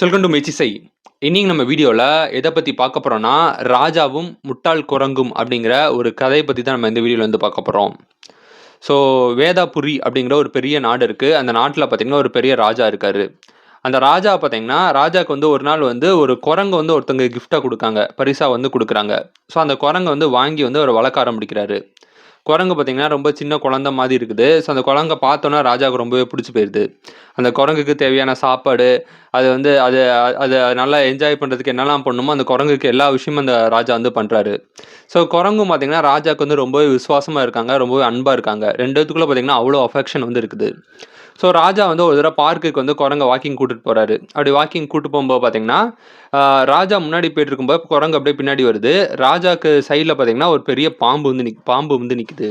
சொல்கண்டு மெச்சிசை இன்னைக்கு நம்ம வீடியோவில் எதை பற்றி பார்க்க போகிறோம்னா ராஜாவும் முட்டாள் குரங்கும் அப்படிங்கிற ஒரு கதையை பற்றி தான் நம்ம இந்த வீடியோவில் வந்து பார்க்க போகிறோம் ஸோ வேதாபுரி அப்படிங்கிற ஒரு பெரிய நாடு இருக்குது அந்த நாட்டில் பார்த்தீங்கன்னா ஒரு பெரிய ராஜா இருக்கார். அந்த ராஜா பார்த்தீங்கன்னா ராஜாவுக்கு வந்து ஒரு நாள் வந்து ஒரு குரங்கு வந்து ஒருத்தங்க கிஃப்டாக கொடுக்காங்க. பரிசாக வந்து கொடுக்குறாங்க. ஸோ அந்த குரங்கை வந்து வாங்கி வந்து அவர் வளர்க்க ஆரம்பிக்கிறாரு. குரங்கு பார்த்தீங்கன்னா ரொம்ப சின்ன குழந்த மாதிரி இருக்குது. ஸோ அந்த குரங்கை பார்த்தோன்னா ராஜாவுக்கு ரொம்பவே பிடிச்சி போயிடுது அந்த குரங்குக்கு தேவையான சாப்பாடு அது வந்து அது அதை நல்லா என்ஜாய் பண்ணுறதுக்கு என்னெல்லாம் பண்ணுமோ அந்த குரங்குக்கு எல்லா விஷயமும் அந்த ராஜா வந்து பண்ணுறாரு ஸோ குரங்கும் பார்த்தீங்கன்னா ராஜாவுக்கு வந்து ரொம்பவே விசுவாசமாக இருக்காங்க ரொம்பவே அன்பாக இருக்காங்க. ரெண்டுத்துக்குள்ளே பார்த்தீங்கன்னா அவ்வளோ அஃபெக்ஷன் வந்து இருக்குது. ஸோ ராஜா வந்து ஒரு தடவை பார்க்குக்கு வந்து குரங்க வாக்கிங் கூட்டிட்டு போறாரு. அப்படி வாக்கிங் கூட்டு போகும்போது பார்த்தீங்கன்னா ராஜா முன்னாடி போயிட்டு இருக்கும்போது குரங்கு அப்படியே பின்னாடி வருது. ராஜாக்கு சைடில் பார்த்தீங்கன்னா ஒரு பெரிய பாம்பு வந்து நிக் பாம்பு வந்து நிற்குது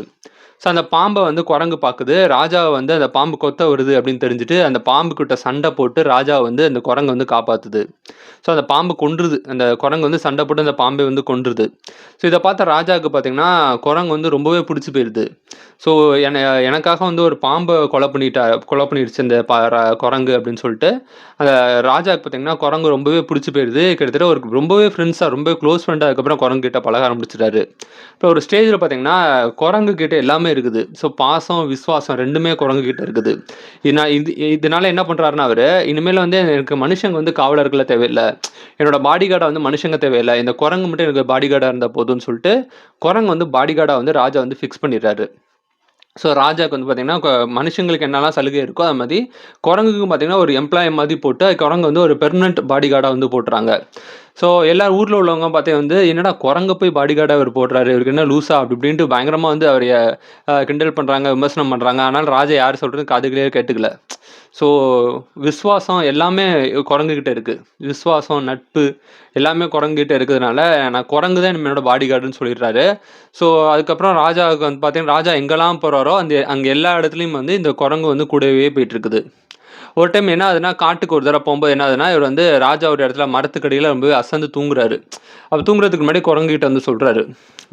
ஸோ அந்த பாம்பை வந்து குரங்கு பார்க்குது ராஜாவை வந்து அந்த பாம்பு கொத்த வருது அப்படின்னு தெரிஞ்சுட்டு அந்த பாம்பு கிட்ட சண்டை போட்டு ராஜாவை வந்து அந்த குரங்கு வந்து காப்பாற்றுது ஸோ அந்த பாம்பு கொன்றுது. அந்த குரங்கு வந்து சண்டை போட்டு அந்த பாம்பை வந்து கொன்றுது. ஸோ இதை பார்த்த ராஜாவுக்கு பார்த்தீங்கன்னா குரங்கு வந்து ரொம்பவே பிடிச்சி போயிடுது ஸோ என எனக்காக வந்து ஒரு பாம்பை கொலை பண்ணிட்டா கொலை பண்ணிடுச்சு இந்த குரங்கு அப்படின்னு சொல்லிட்டு அந்த ராஜாவுக்கு பார்த்தீங்கன்னா குரங்கு ரொம்பவே பிடிச்சி போயிடுது கிட்டத்தட்ட ஒரு ரொம்பவே ஃப்ரெண்ட்ஸாக ரொம்ப க்ளோஸ் ஃப்ரெண்டாக அதுக்கப்புறம் குரங்கு கிட்ட பழக ஆரம்பிச்சிட்டாரு. இப்போ ஒரு ஸ்டேஜில் பார்த்தீங்கன்னா குரங்கு கிட்ட எல்லாமே இருக்குது. ஸோ பாசம் விஸ்வாசம் ரெண்டுமே குரங்குகிட்ட இருக்குது. நான் இது இதனால என்ன பண்ணுறாருன்னா அவர் இனிமேல் வந்து எனக்கு மனுஷங்க வந்து காவலர்களை தேவையில்லை. என்னோட பாடி கார்டை வந்து மனுஷங்க தேவையில்லை. இந்த குரங்கு மட்டும் எனக்கு பாடி கார்டாக இருந்தால் போதும்னு சொல்லிட்டு குரங்கு வந்து பாடி கார்டாக வந்து ராஜா வந்து ஃபிக்ஸ் பண்ணிடுறாரு. ஸோ ராஜாவுக்கு வந்து பார்த்தீங்கன்னா மனுஷங்களுக்கு என்னெல்லாம் சலுகை இருக்கோ அது மாதிரி குரங்குக்கு பார்த்தீங்கன்னா ஒரு எம்ப்ளாயி மாதிரி போட்டு குரங்கு வந்து ஒரு பெர்மனன்ட் பாடி கார்டாக வந்து போட்டுறாங்க. ஸோ எல்லா ஊரில் உள்ளவங்க பார்த்தே வந்து என்னடா குரங்க போய் பாடி கார்டாக அவர் போடுறாரு இவருக்கு என்ன லூஸா அப்படி இப்படின்ட்டு பயங்கரமாக வந்து அவரைய கிண்டல் பண்ணுறாங்க விமர்சனம் பண்ணுறாங்க ஆனால் ராஜா யார் சொல்கிறது காதுகளே கேட்டுக்கல. ஸோ விஸ்வாசம் எல்லாமே குரங்குகிட்ட இருக்குது விஸ்வாசம் நட்பு எல்லாமே குரங்குகிட்ட இருக்கிறதுனால நான் குரங்கு தான் என்னோட பாடி கார்டுன்னு சொல்லிடுறாரு. ஸோ அதுக்கப்புறம் ராஜாவுக்கு வந்து பார்த்தீங்கன்னா ராஜா எங்கெல்லாம் போகிறாரோ அந்த அங்கே எல்லா இடத்துலையும் வந்து இந்த குரங்கு வந்து கூடவே போயிட்டு இருக்குது ஒரு டைம் என்ன ஆகுதுன்னா காட்டுக்கு ஒரு தடவை போகும்போது என்ன ஆகுதுன்னா இவர் வந்து ராஜா ஒரு இடத்துல மரத்துக்கடியில் ரொம்ப அசந்து தூங்குறாரு. அப்போ தூங்குறதுக்கு முன்னாடி குரங்குகிட்ட வந்து சொல்கிறாரு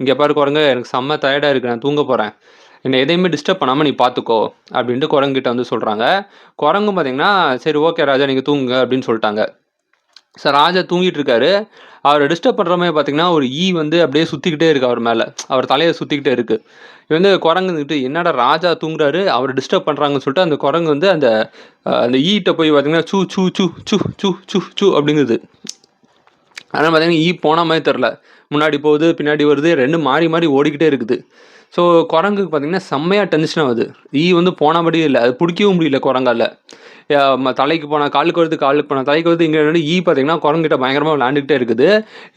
இங்கே பாரு குரங்கு எனக்கு செம்ம டயர்டாக இருக்குது நான் தூங்க போகிறேன் என்னை எதையுமே டிஸ்டர்ப் பண்ணாமல் நீ பார்த்துக்கோ அப்படின்ட்டு குரங்குகிட்ட வந்து சொல்கிறாங்க குரங்கும் பார்த்தீங்கன்னா சரி ஓகே ராஜா நீங்கள் தூங்குங்க அப்படின்னு சொல்லிட்டாங்க. சார் ராஜா தூங்கிட்டு இருக்காரு. அவரை டிஸ்டர்ப் பண்ணுற மாதிரி பார்த்தீங்கன்னா ஒரு ஈ வந்து அப்படியே சுற்றிக்கிட்டே இருக்கு அவர் மேலே. அவர் தலையை சுற்றிக்கிட்டே இருக்கு. இது வந்து குரங்குக்கிட்டு என்னடா ராஜா தூங்குறாரு அவர் டிஸ்டர்ப் பண்ணுறாங்கன்னு சொல்லிட்டு அந்த குரங்கு வந்து அந்த அந்த ஈட்ட போய் பார்த்தீங்கன்னா சூ சூ சூ சூ சூ சூ சூ அப்படிங்குது. ஆனால் பார்த்தீங்கன்னா ஈ போன மாதிரி தெரில முன்னாடி போகுது பின்னாடி வருது ரெண்டு மாறி மாறி ஓடிக்கிட்டே இருக்குது. ஸோ குரங்குக்கு பார்த்தீங்கன்னா செம்மையாக டென்ஷன் ஆகுது. ஈ வந்து போனபடி இல்லை. அது பிடிக்கவும் முடியல குரங்கால. தலைக்கு போனால் காலுக்கு வருது காலுக்கு போனால் தலைக்கு வருது இங்கே வந்து ஈ பார்த்தீங்கன்னா குரங்கிட்ட பயங்கரமாக விளாண்டுக்கிட்டே இருக்குது.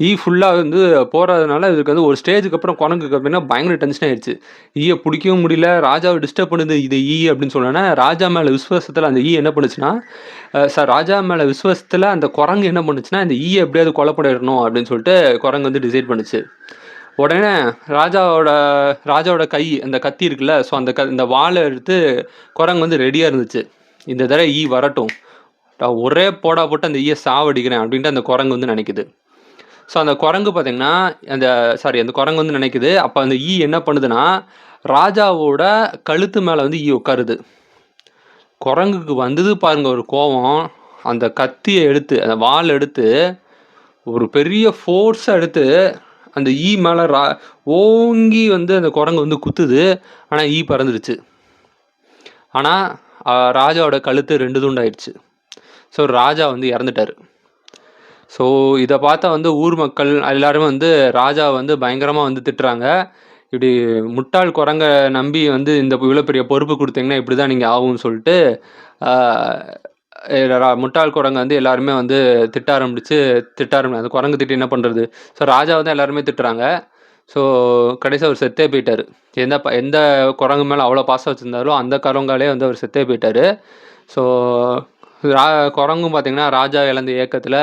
ஈ ஃபுல்லாக வந்து போகிறதுனால இதுக்கு வந்து ஒரு ஸ்டேஜுக்கு அப்புறம் குரங்குக்கு அப்படின்னா பயங்கர டென்ஷன் ஆயிடுச்சு ஈயை பிடிக்கவும் முடியல. ராஜாவை டிஸ்டர்ப் பண்ணுது இது ஈ அப்படின்னு சொன்னோன்னா ராஜா மேலே விஸ்வாசத்தில் அந்த ஈ என்ன பண்ணுச்சுன்னா சார் ராஜா மேலே விஸ்வாசத்தில் அந்த குரங்கு என்ன பண்ணுச்சுன்னா இந்த ஈயை எப்படியாவது கொலை பண்ணிடணும் அப்படின்னு சொல்லிட்டு குரங்கு வந்து டிசைட் பண்ணுச்சு. உடனே ராஜாவோட ராஜாவோட கை அந்த கத்தி இருக்குல்ல ஸோ அந்த க இந்த வாழை எடுத்து குரங்கு வந்து ரெடியாக இருந்துச்சு. இந்த தடவை ஈ வரட்டும். ஒரே போடா போட்டு அந்த ஈயை சாவடிக்கிறேன் அப்படின்ட்டு அந்த குரங்கு வந்து நினைக்குது. ஸோ அந்த குரங்கு பார்த்தீங்கன்னா அந்த சாரி அந்த குரங்கு வந்து நினைக்குது. அப்போ அந்த ஈ என்ன பண்ணுதுன்னா ராஜாவோட கழுத்து மேலே வந்து ஈ உட்காருது. குரங்குக்கு வந்தது பாருங்க ஒரு கோவம். அந்த கத்தியை எடுத்து அந்த வால் எடுத்து ஒரு பெரிய ஃபோர்ஸை எடுத்து அந்த ஈ மேலே ரா ஓங்கி வந்து அந்த குரங்கு வந்து குத்துது. ஆனால் ஈ பறந்துடுச்சு. ஆனால் ராஜாவோட கழுத்து ரெண்டு துண்டாயிடுச்சு ஸோ ராஜா வந்து இறந்துட்டார். ஸோ இதை பார்த்தா வந்து ஊர் மக்கள் எல்லாருமே வந்து ராஜா வந்து பயங்கரமாக வந்து திட்டுறாங்க. இப்படி முட்டாள் குரங்க நம்பி வந்து இந்த இவ்வளோ பெரிய பொறுப்பு கொடுத்தீங்கன்னா இப்படி தான் நீங்கள் ஆகும்னு சொல்லிட்டு முட்டாள் குரங்கு வந்து எல்லாருமே வந்து திட்ட ஆரம்பிச்சு திட்ட ஆரம்பி அந்த குரங்கு திட்டி என்ன பண்ணுறது ஸோ ராஜாவை தான் எல்லாருமே திட்டுறாங்க. ஸோ கடைசியாக அவர் செத்தே போயிட்டார். எந்த ப எந்த குரங்கு மேலே அவ்வளோ பாசம் வச்சுருந்தாரோ அந்த குரங்காலே வந்து அவர் செத்தே போயிட்டார். ஸோ ரா குரங்கும் பார்த்திங்கன்னா ராஜா இழந்த இயக்கத்தில்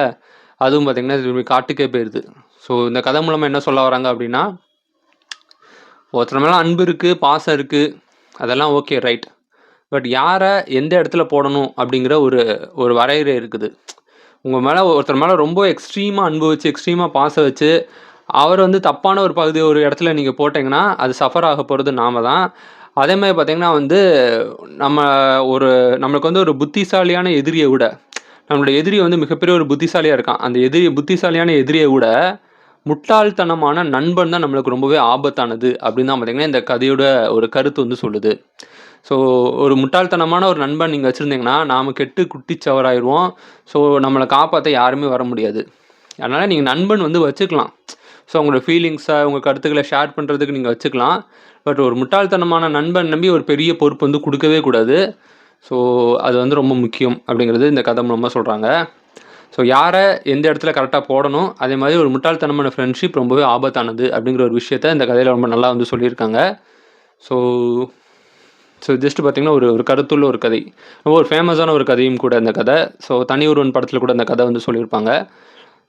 அதுவும் பார்த்திங்கன்னா திரும்பி காட்டுக்கே போயிடுது ஸோ இந்த கதை மூலமாக என்ன சொல்ல வராங்க அப்படின்னா ஒருத்தர் மேலே அன்பு இருக்குது பாசம் இருக்குது அதெல்லாம் ஓகே ரைட் பட் யாரை எந்த இடத்துல போடணும் அப்படிங்கிற ஒரு ஒரு வரையறை இருக்குது. உங்கள் மேலே ஒருத்தர் மேலே ரொம்ப எக்ஸ்ட்ரீமாக அன்பு வச்சு எக்ஸ்ட்ரீமாக பாசம் வச்சு அவர் வந்து தப்பான ஒரு பகுதி ஒரு இடத்துல நீங்கள் போட்டிங்கன்னா அது சஃபர் ஆக போகிறது நாம தான். அதே மாதிரி பார்த்தீங்கன்னா வந்து நம்ம ஒரு நம்மளுக்கு வந்து ஒரு புத்திசாலியான எதிரியை விட நம்மளோட எதிரி வந்து மிகப்பெரிய ஒரு புத்திசாலியாக இருக்கான். அந்த எதிரி புத்திசாலியான எதிரியை விட முட்டாள்தனமான நண்பன் தான் நம்மளுக்கு ரொம்பவே ஆபத்தானது அப்படின்னு தான் பார்த்தீங்கன்னா இந்த கதையோட ஒரு கருத்து வந்து சொல்லுது. ஸோ ஒரு முட்டாள்தனமான ஒரு நண்பன் நீங்கள் வச்சுருந்தீங்கன்னா நாம் கெட்டு குட்டிச்சவராயிடுவோம் ஸோ நம்மளை காப்பாற்ற யாருமே வர முடியாது. அதனால் நீங்கள் நண்பன் வந்து வச்சுக்கலாம். ஸோ உங்களோட ஃபீலிங்ஸை உங்கள் கருத்துக்களை ஷேர் பண்ணுறதுக்கு நீங்கள் வச்சுக்கலாம். பட் ஒரு முட்டாள்தனமான நண்பன் நம்பி ஒரு பெரிய பொறுப்பு வந்து கொடுக்கவே கூடாது. ஸோ அது வந்து ரொம்ப முக்கியம் அப்படிங்கிறது இந்த கதை மூலமாக சொல்கிறாங்க ஸோ யாரை எந்த இடத்துல கரெக்டாக போடணும் அதே மாதிரி ஒரு முட்டாள்தனமான ஃப்ரெண்ட்ஷிப் ரொம்பவே ஆபத்தானது அப்படிங்கிற ஒரு விஷயத்த இந்த கதையில் ரொம்ப நல்லா வந்து சொல்லியிருக்காங்க. ஸோ ஸோ ஜஸ்ட் பார்த்தீங்கன்னா ஒரு ஒரு கருத்துள்ள ஒரு கதை. ரொம்ப ஒரு ஃபேமஸான ஒரு கதையும் கூட இந்த கதை. ஸோ தனி ஒருவன் படத்தில் கூட இந்த கதை வந்து சொல்லியிருப்பாங்க.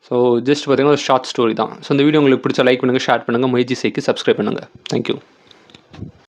ஸோ ஜஸ்ட் பார்த்தீங்கன்னா ஒரு ஷார்ட் ஸ்டோரி தான். ஸோ இந்த வீடியோ உங்களுக்கு பிடிச்ச லைக் பண்ணுங்கள் ஷேர் பண்ணுங்கள் முயற்சி செய்க்கு சப்ஸ்கிரைப் பண்ணுங்கள் தேங்க்யூ